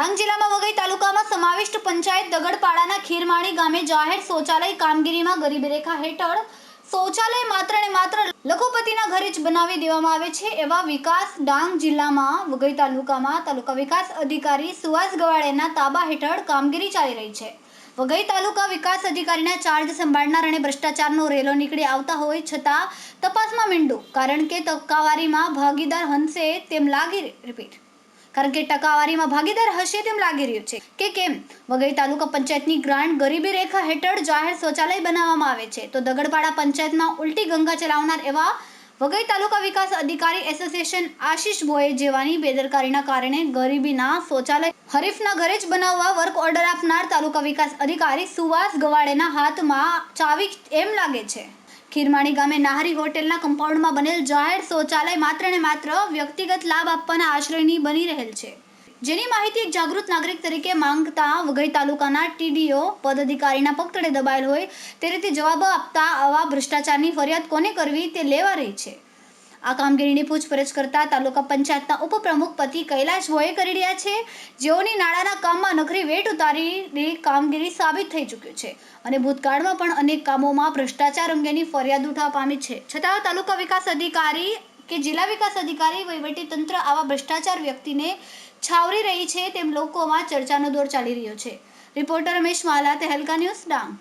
ડાંગ જિલ્લામાં વઘઈ તાલુકામાં સમાવિષ્ટ પંચાયત દગડપાડાના ખીરમાણી ગામે જાહેર શૌચાલય કામગીરીમાં ગરીબી રેખા હેઠળ શૌચાલય માત્ર ને માત્ર લઘુપતિના ઘરે જ બનાવી દેવામાં આવે છે એવા વિકાસ ડાંગ જિલ્લામાં વઘઈ તાલુકામાં તાલુકા વિકાસ અધિકારી સુવાસ ગવાળેના તાબા હેઠળ કામગીરી ચાલી રહી છે. વઘઈ તાલુકા વિકાસ અધિકારીના ચાર્જ સંભાળનાર અને ભ્રષ્ટાચારનો રેલો નીકળી આવતા હોય છતાં તપાસમાં મીંડું, કારણ કે તક્કાવારીમાં ભાગીદાર હંસે તેમ લાગી રિપીટ કારણ કે ટકાવારીમાં ભાગીદાર હશે તેમ લાગી રહ્યું છે. કે કેમ? વઘઈ તાલુકા પંચાયતની ગ્રાન્ટ ગરીબી રેખા હેઠળ જાહેર શૌચાલય બનાવવામાં આવે છે. તો દગડપાડા પંચાયતમાં ઉલટી ગંગા ચલાવનાર એવા વઘઈ તાલુકા વિકાસ અધિકારી એસોસિએશન આશીષ ભોએ જેવાની બેદરકારીના કારણે ગરીબીના શૌચાલય હરીફના ઘરે જ બનાવવા વર્ક ઓર્ડર આપનાર તાલુકા વિકાસ અધિકારી સુવાસ ગવાડેના હાથમાં ચાવી એમ લાગે છે. ખીરમાણી ગામે નાહરી હોટેલના કમ્પાઉન્ડમાં બનેલ જાહેર શૌચાલય માત્ર ને માત્ર વ્યક્તિગત લાભ આપવાના આશ્રયની બની રહેલ છે. જેની માહિતી એક જાગૃત નાગરિક તરીકે માંગતા વઘઈ તાલુકાના ટીડીઓ પદ અધિકારીના પગતળે દબાયેલ હોય તે રીતે જવાબ આપતા આવા ભ્રષ્ટાચારની ફરિયાદ કોને કરવી તે લેવા રહી છે. આ કામગીરીની પૂછપરછ કરતા તાલુકા પંચાયતના ઉપપ્રમુખ પતિ કૈલાશ ભોએ કરી રહ્યા છે. જેઓની નાણાંના કામમાં નખરી વેટ ઉતારીની કામગીરી સાબિત થઈ ચૂક્યું છે અને ભૂતકાળમાં પણ અનેક કામોમાં ભ્રષ્ટાચાર અંગેની ફરિયાદ ઉઠવા પામી છે. છતાં તાલુકા વિકાસ અધિકારી કે જિલ્લા વિકાસ અધિકારી તંત્ર આવા ભ્રષ્ટાચાર વ્યક્તિને છાવરી રહી છે તેમ લોકોમાં ચર્ચાનો દોર ચાલી રહ્યો છે. Reporter Ramesh Mala, Tehelka news Dang.